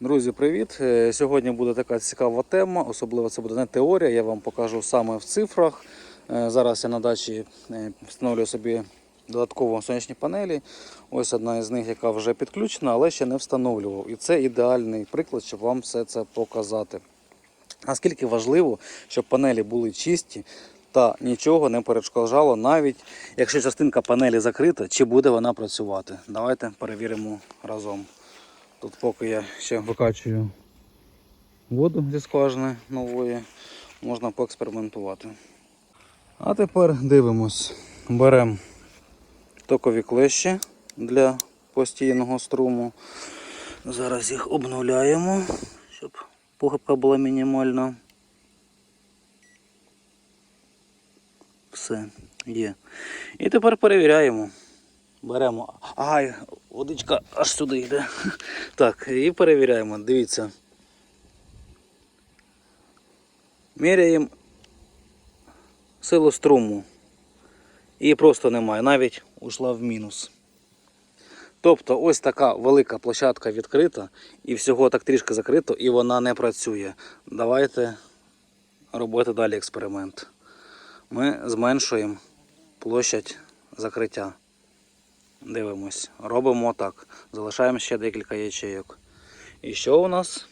Друзі, привіт! Е, Сьогодні буде така цікава тема, особливо це буде не теорія, я вам покажу саме в цифрах. Е, Зараз я на дачі е, встановлюю собі додатково сонячні панелі. Ось одна із них, яка вже підключена, але ще не встановлював. І це ідеальний приклад, щоб вам все це показати. Наскільки важливо, щоб панелі були чисті та нічого не перешкоджало, навіть якщо частинка панелі закрита, чи буде вона працювати. Давайте перевіримо разом. Тут поки я ще викачую воду зі скважини нової, можна поекспериментувати. А тепер дивимось. Беремо токові клещі для постійного струму. Зараз їх обнуляємо, щоб похибка була мінімальна. Все, є. І тепер перевіряємо. Беремо. Ай, водичка аж сюди йде. Так, і перевіряємо. Дивіться. Міряємо силу струму. І просто немає. Навіть ушла в мінус. Тобто ось така велика площадка відкрита і всього так трішки закрито, і вона не працює. Давайте робити далі експеримент. Ми зменшуємо площадь закриття. Дивимось. Робимо так. Залишаємо ще декілька ячейок. І що у нас?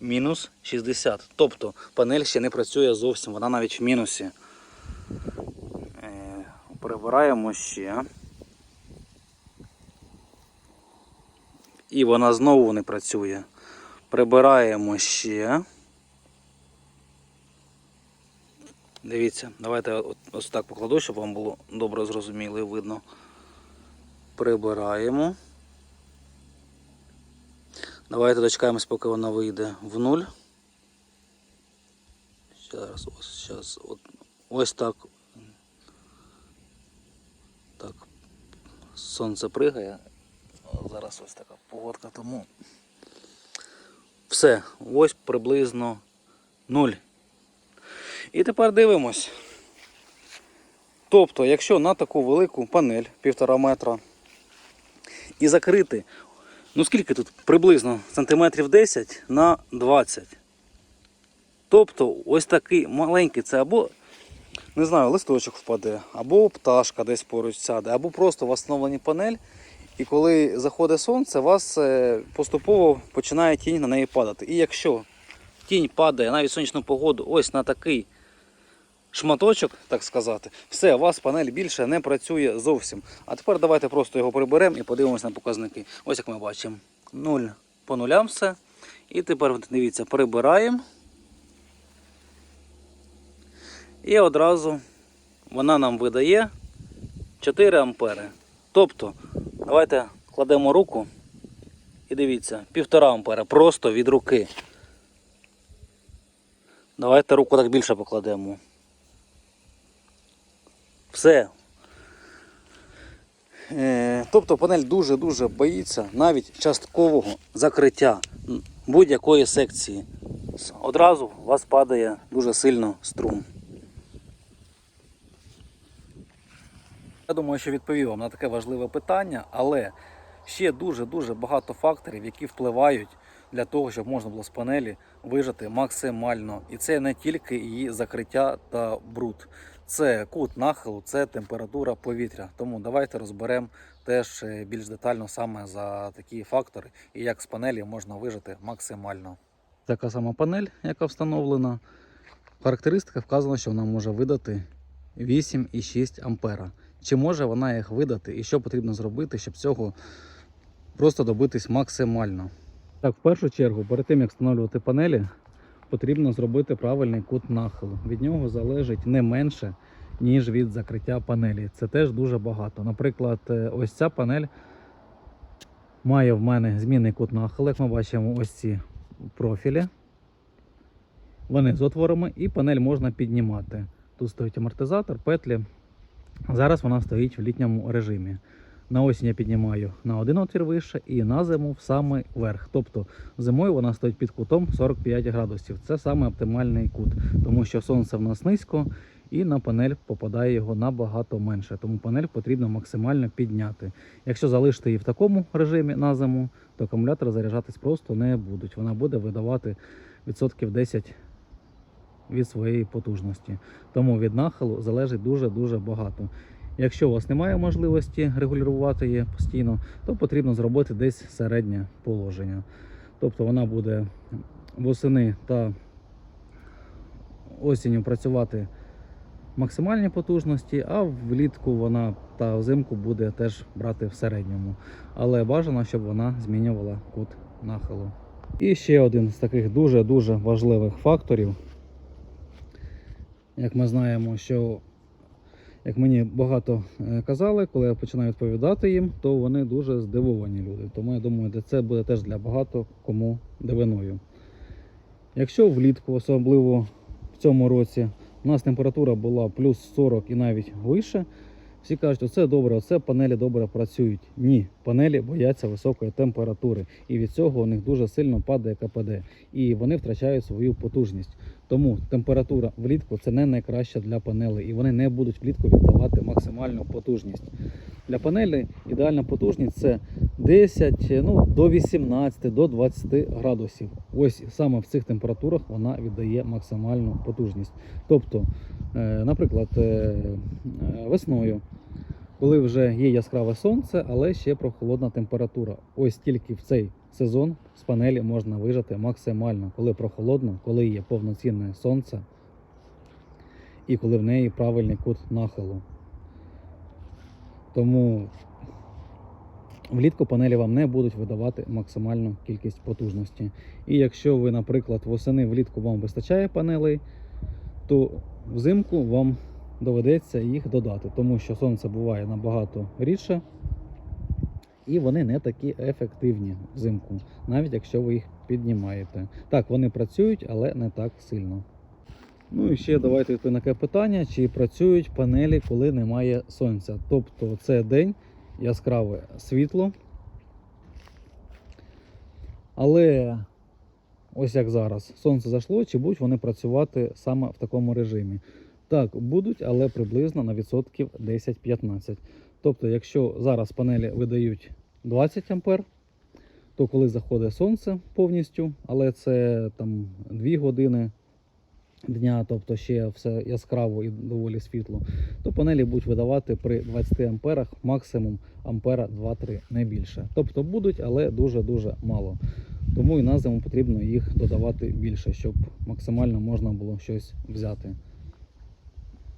Мінус 60. Тобто панель ще не працює зовсім, вона навіть в мінусі. Е, Прибираємо ще. І вона знову не працює. Прибираємо ще. Дивіться, давайте ось так покладу, щоб вам було добре зрозуміло і видно. Прибираємо. Давайте дочекаємось, поки вона вийде в нуль. Зараз, ось, зараз, от, ось так. Так. Сонце пригає. Зараз ось така погодка, тому. Все, ось приблизно нуль. І тепер дивимось. Тобто, якщо на таку велику панель півтора метра і закрити, ну скільки тут приблизно сантиметрів 10 на 20. Тобто ось такий маленький це або, не знаю, листочок впаде, або пташка десь поруч сяде, або просто встановлені панель. І коли заходить сонце, у вас е, поступово починає тінь на неї падати. І якщо тінь падає навіть сонячну погоду, ось на такий шматочок, так сказати, все, у вас панель більше не працює зовсім. А тепер давайте просто його приберемо і подивимося на показники. Ось як ми бачимо. 0 по нулям все. І тепер дивіться, прибираємо. І одразу вона нам видає 4 ампери. Тобто, давайте кладемо руку і дивіться, 1,5 ампера просто від руки. Давайте руку так більше покладемо. Все. Е, тобто панель дуже-дуже боїться навіть часткового закриття будь-якої секції. Одразу у вас падає дуже сильно струм. Я думаю, що відповів вам на таке важливе питання, але ще дуже-дуже багато факторів, які впливають для того, щоб можна було з панелі вижати максимально. І це не тільки її закриття та бруд. Це кут нахилу, це температура повітря. Тому давайте розберемо теж е, більш детально саме за такі фактори і як з панелі можна вижити максимально. Така сама панель, яка встановлена. Характеристика вказано, що вона може видати 8,6 ампера. Чи може вона їх видати і що потрібно зробити, щоб цього просто добитись максимально? Так, в першу чергу, перед тим як встановлювати панелі, потрібно зробити правильний кут нахилу. Від нього залежить не менше, ніж від закриття панелі. Це теж дуже багато. Наприклад, е, ось ця панель має в мене змінний кут нахилу, як ми бачимо, ось ці профілі. Вони з отворами, і панель можна піднімати. Тут стоїть амортизатор, петлі. Зараз вона стоїть в літньому режимі. На осінь я піднімаю на один отвір вище і на зиму в самий верх. Тобто зимою вона стоїть під кутом 45 градусів. Це саме оптимальний кут, тому що сонце в нас низько і на панель попадає його набагато менше. Тому панель потрібно максимально підняти. Якщо залишити її в такому режимі на зиму, то акумулятори заряджатись просто не будуть. Вона буде видавати відсотків 10 від своєї потужності. Тому від нахилу залежить дуже-дуже багато. Якщо у вас немає можливості регулювати її постійно, то потрібно зробити десь середнє положення. Тобто вона буде восени та осінню працювати максимальні потужності, а влітку вона та взимку буде теж брати в середньому. Але бажано, щоб вона змінювала кут нахилу. І ще один з таких дуже-дуже важливих факторів. Як ми знаємо, що як мені багато е, казали, коли я починаю відповідати їм, то вони дуже здивовані люди. Тому я думаю, це буде теж для багато кому дивиною. Якщо влітку, особливо в цьому році, у нас температура була плюс 40 і навіть вище, всі кажуть, оце добре, оце панелі добре працюють. Ні, панелі бояться високої температури, і від цього у них дуже сильно падає КПД, і вони втрачають свою потужність. Тому температура влітку це не найкраща для панелей, і вони не будуть влітку віддавати максимальну потужність. Для панелі ідеальна потужність це 10 ну, до 18 до 20 градусів. Ось саме в цих температурах вона віддає максимальну потужність. Тобто, е, наприклад, е, е, весною, коли вже є яскраве сонце, але ще прохолодна температура. Ось тільки в цей сезон з панелі можна вижати максимально, коли прохолодно, коли є повноцінне сонце і коли в неї правильний кут нахилу. Тому влітку панелі вам не будуть видавати максимальну кількість потужності. І якщо ви, наприклад, восени влітку вам вистачає панелей, то взимку вам доведеться їх додати, тому що сонце буває набагато рідше, і вони не такі ефективні взимку, навіть якщо ви їх піднімаєте. Так, вони працюють, але не так сильно. Ну і ще давайте таке питання, чи працюють панелі, коли немає сонця. Тобто це день, яскраве світло. Але ось як зараз, сонце зайшло, чи будуть вони працювати саме в такому режимі? Так, будуть, але приблизно на відсотків 10-15. Тобто, якщо зараз панелі видають 20 ампер, то коли заходить сонце повністю, але це там 2 години дня, тобто ще все яскраво і доволі світло, то панелі будуть видавати при 20 амперах максимум ампера 2-3, не більше. Тобто будуть, але дуже-дуже мало. Тому і на зиму потрібно їх додавати більше, щоб максимально можна було щось взяти.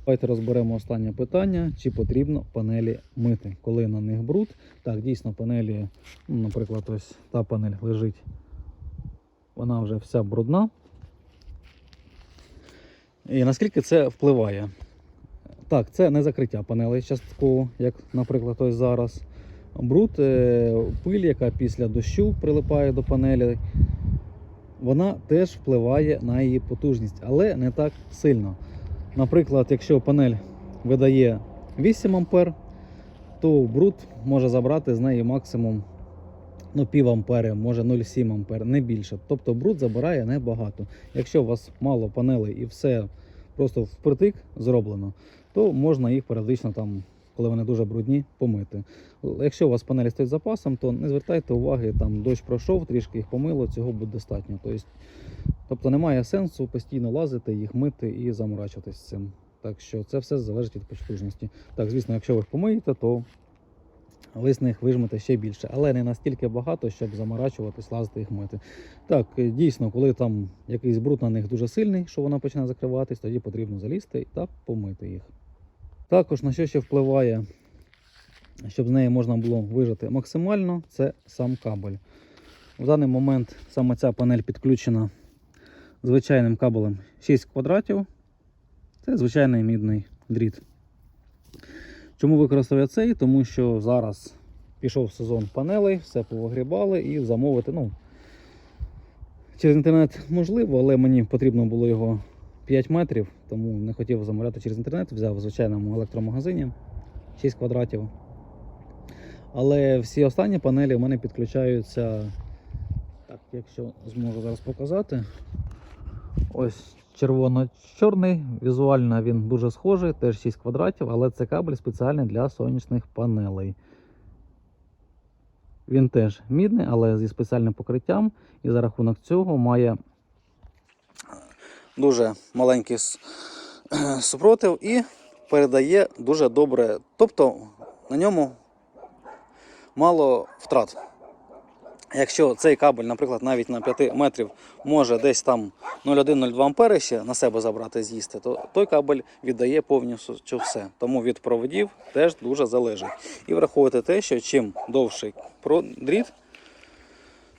Давайте розберемо останнє питання: чи потрібно панелі мити, коли на них бруд. Так, дійсно, панелі, ну, наприклад, ось та панель лежить, вона вже вся брудна. І наскільки це впливає? Так, це не закриття панелей частково, як, наприклад, ось зараз. Бруд, е, пиль, яка після дощу прилипає до панелі, вона теж впливає на її потужність, але не так сильно. Наприклад, якщо панель видає 8 ампер, то бруд може забрати з неї максимум ну, пів ампери, може 0,7 ампер, не більше. Тобто бруд забирає небагато. Якщо у вас мало панелей і все просто впритик зроблено, то можна їх періодично там. Коли вони дуже брудні, помити. Якщо у вас панелі стоять запасом, то не звертайте уваги, там дощ пройшов, трішки їх помило, цього буде достатньо. Тобто, тобто немає сенсу постійно лазити, їх мити і заморачуватись цим. Так що це все залежить від потужності. Так, звісно, якщо ви їх помиєте, то ви з них вижмете ще більше, але не настільки багато, щоб заморачуватись, лазити їх мити. Так, е, дійсно, коли там якийсь бруд на них дуже сильний, що вона починає закриватись, тоді потрібно залізти та помити їх. Також на що ще впливає, щоб з неї можна було вижити максимально, це сам кабель. В даний момент саме ця панель підключена звичайним кабелем 6 квадратів. Це звичайний мідний дріт. Чому використав я цей? Тому що зараз пішов сезон панелей, все повигрібали і замовити. ну, Через інтернет можливо, але мені потрібно було його 5 метрів, тому не хотів замовляти через інтернет, взяв в звичайному електромагазині 6 квадратів. Але всі останні панелі в мене підключаються, так, якщо зможу зараз показати. Ось червоно-чорний. Візуально він дуже схожий, теж 6 квадратів, але це кабель спеціальний для сонячних панелей. Він теж мідний, але зі спеціальним покриттям, і за рахунок цього має дуже маленький супротив і передає дуже добре. Тобто на ньому мало втрат. Якщо цей кабель, наприклад, навіть на 5 метрів може десь там 0,1-0,2 ампери ще на себе забрати з'їсти, то той кабель віддає повністю все. Тому від проводів теж дуже залежить. І враховуйте те, що чим довший дріт,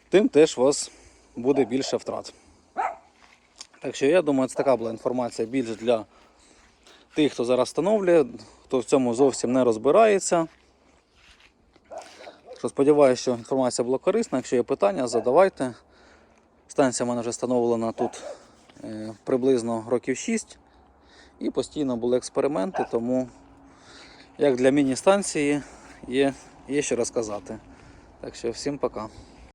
тим теж у вас буде більше втрат. Так що я думаю, це така була інформація більш для тих, хто зараз встановлює, хто в цьому зовсім не розбирається. Що сподіваюся, що інформація була корисна. Якщо є питання, задавайте. Станція в мене вже встановлена тут е, приблизно років 6. І постійно були експерименти, тому як для міні-станції є, є що розказати. Так що всім пока.